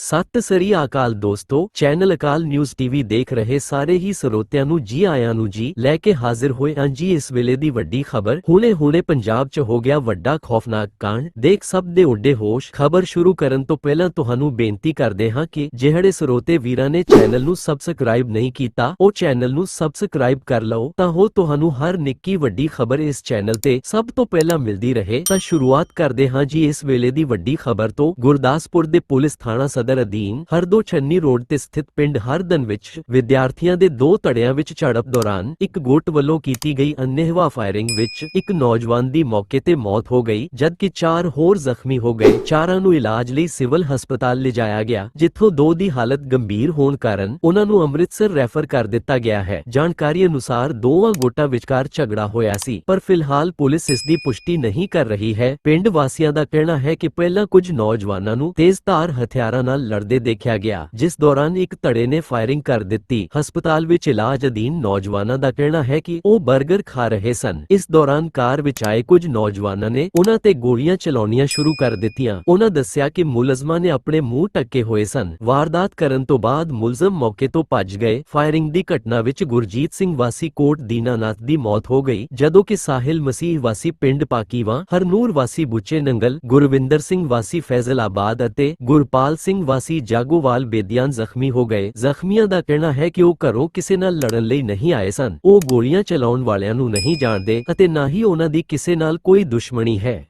ਸਤਿ ਸ੍ਰੀ ਅਕਾਲ ਦੋਸਤੋ ਚੈਨਲ ਅਕਾਲ news TV ਦੇਖ ਰਹੇ ਸਾਰੇ ਹੀ ਸਰੋਤਿਆਂ ਨੂੰ ਜੀ ਆਇਆਂ ਨੂੰ ਜੀ ਲੈ ਕੇ ਹਾਜ਼ਰ ਹੋਏ ਹਾਂ ਜੀ ਇਸ ਵੇਲੇ ਦੀ ਵੱਡੀ ਖਬਰ। ਹੁਣੇ-ਹੁਣੇ ਪੰਜਾਬ 'ਚ ਹੋ ਗਿਆ ਵੱਡਾ ਖੌਫਨਾਕ ਕਾਂਡ। ਦੇਖ ਸਭ ਦੇ ਉੱਡੇ ਹੋਸ਼। ਖਬਰ ਸ਼ੁਰੂ ਕਰਨ ਤੋਂ ਪਹਿਲਾਂ ਤੁਹਾਨੂੰ ਬੇਨਤੀ ਕਰਦੇ ਹਾਂ ਕਿ ਜਿਹੜੇ ਸਰੋਤੇ ਵੀਰਾਂ ਨੇ ਚੈਨਲ ਨੂੰ ਸਬਸਕ੍ਰਾਈਬ ਨਹੀਂ ਕੀਤਾ, ਉਹ ਚੈਨਲ ਨੂੰ ਸਬਸਕ੍ਰਾਈਬ ਕਰ ਲਓ। ਤਾਂ ਹੋ ਤੁਹਾਨੂੰ ਹਰ ਨਿੱਕੀ ਵੱਡੀ ਖਬਰ ਇਸ ਚੈਨਲ ਤੇ ਸਭ ਤੋਂ ਪਹਿਲਾਂ ਮਿਲਦੀ ਰਹੇ। ਤਾਂ ਸ਼ੁਰੂਆਤ ਕਰਦੇ ਹਾਂ ਜੀ ਇਸ ਵੇਲੇ ਦੀ ਵੱਡੀ ਖਬਰ ਤੋਂ। ਗੁਰਦਾਸਪੁਰ ਦੇ ਪੁਲਿਸ ਥਾਣਾ ਸਦਰ ਅਧੀਨ ਹਰਦੋ ਛੰਨੀ ਰੋਡ ਤੇ ਸਥਿਤ ਪਿੰਡ ਹਰਦਨ ਵਿੱਚ ਵਿਦਿਆਰਥੀਆਂ ਦੇ ਦੋ ਧੜਿਆਂ ਵਿੱਚ ਝੜਪ ਦੌਰਾਨ ਇੱਕ ਗੁੱਟ ਵੱਲੋਂ ਕੀਤੀ ਗਈ ਅੰਨ੍ਹੇਵਾਹ ਫਾਇਰਿੰਗ ਵਿੱਚ ਇੱਕ ਨੌਜਵਾਨ ਦੀ ਮੌਕੇ ਤੇ ਮੌਤ ਹੋ ਗਈ, ਜਦਕਿ ਚਾਰ ਹੋਰ ਜ਼ਖਮੀ ਹੋ ਗਏ। ਚਾਰਾਂ ਨੂੰ ਇਲਾਜ ਲਈ ਸਿਵਲ ਹਸਪਤਾਲ ਲਿਜਾਇਆ ਗਿਆ, ਜਿੱਥੋਂ ਦੋ ਦੀ ਹਾਲਤ ਗੰਭੀਰ ਹੋਣ ਕਾਰਨ ਉਹਨਾਂ ਨੂੰ ਅੰਮ੍ਰਿਤਸਰ ਰੈਫਰ ਕਰ ਦਿੱਤਾ ਗਿਆ ਹੈ। ਜਾਣਕਾਰੀ ਅਨੁਸਾਰ ਦੋਵਾਂ ਗੁੱਟਾਂ ਵਿਚਕਾਰ ਝਗੜਾ ਹੋਇਆ ਸੀ, ਪਰ ਫਿਲਹਾਲ ਪੁਲਿਸ ਇਸ ਦੀ ਪੁਸ਼ਟੀ ਨਹੀਂ ਕਰ ਰਹੀ ਹੈ। ਪਿੰਡ ਵਾਸੀਆਂ ਦਾ ਕਹਿਣਾ ਹੈ ਕਿ ਪਹਿਲਾਂ ਕੁਝ ਨੌਜਵਾਨਾਂ ਨੂੰ ਤੇਜ਼ ਧਾਰ ਹਥਿਆਰਾਂ ਨਾਲ ਲੜਦੇ ਦੇਖਿਆ ਗਿਆ, ਜਿਸ ਦੌਰਾਨ ਇੱਕ ਧੜੇ ਨੇ ਫਾਇਰਿੰਗ ਕਰ ਦਿੱਤੀ। ਹਸਪਤਾਲ ਵਿੱਚ ਇਲਾਜ ਅਧੀਨ ਨੌਜਵਾਨਾਂ ਦਾ ਕਹਿਣਾ ਹੈ ਕਿ ਉਹ 버ਗਰ ਖਾ ਰਹੇ ਸਨ। ਇਸ ਦੌਰਾਨ ਕਾਰ ਵਿੱਚ ਆਏ ਕੁਝ ਨੌਜਵਾਨਾਂ ਨੇ ਉਹਨਾਂ ਤੇ ਗੋਲੀਆਂ ਚਲਾਉਣੀਆਂ ਸ਼ੁਰੂ ਕਰ ਦਿੱਤੀਆਂ। ਉਹਨਾਂ ਦੱਸਿਆ ਕਿ ਮੁਲਜ਼ਮਾਂ ਨੇ ਆਪਣੇ ਮੂੰਹ ਟੱਕੇ ਹੋਏ ਸਨ। ਵਾਰਦਾਤ ਕਰਨ ਤੋਂ ਬਾਅਦ ਮੁਲਜ਼ਮ ਮੌਕੇ ਤੋਂ ਭੱਜ ਗਏ। ਫਾਇਰਿੰਗ ਦੀ ਘਟਨਾ ਵਿੱਚ ਗੁਰਜੀਤ ਸਿੰਘ ਵਾਸੀ ਕੋਟ ਦੀਨਾਨਾਥ ਦੀ ਮੌਤ ਹੋ ਗਈ, ਜਦੋਂ ਕਿ ਸਾਹਿਲ ਮਸੀਹ ਵਾਸੀ ਪਿੰਡ ਪਾਕੀਵਾ, ਹਰਨੂਰ ਵਾਸੀ ਬੁੱਚੇ ਨੰਗਲ, ਗੁਰਵਿੰਦਰ ਸਿੰਘ ਵਾਸੀ ਫੈਜ਼ਲਾਬਾਦ ਅਤੇ ਗੁਰਪਾਲ ਸਿੰਘ ਸਿੰਘ ਵਾਸੀ ਜਾਗੋਵਾਲ ਬੇਦਿਆਨ ਜ਼ਖਮੀ ਹੋ ਗਏ। ਜ਼ਖਮੀਆਂ ਦਾ ਕਹਿਣਾ ਹੈ ਕਿ ਉਹ ਘਰੋਂ ਕਿਸੇ ਨਾਲ ਲੜਨ ਲਈ ਨਹੀਂ ਆਏ ਸਨ। ਉਹ ਗੋਲੀਆਂ ਚਲਾਉਣ ਵਾਲਿਆਂ ਨੂੰ ਨਹੀਂ ਜਾਣਦੇ ਅਤੇ ਨਾ ਹੀ ਉਹਨਾਂ ਦੀ ਕਿਸੇ ਨਾਲ ਕੋਈ ਦੁਸ਼ਮਣੀ ਹੈ।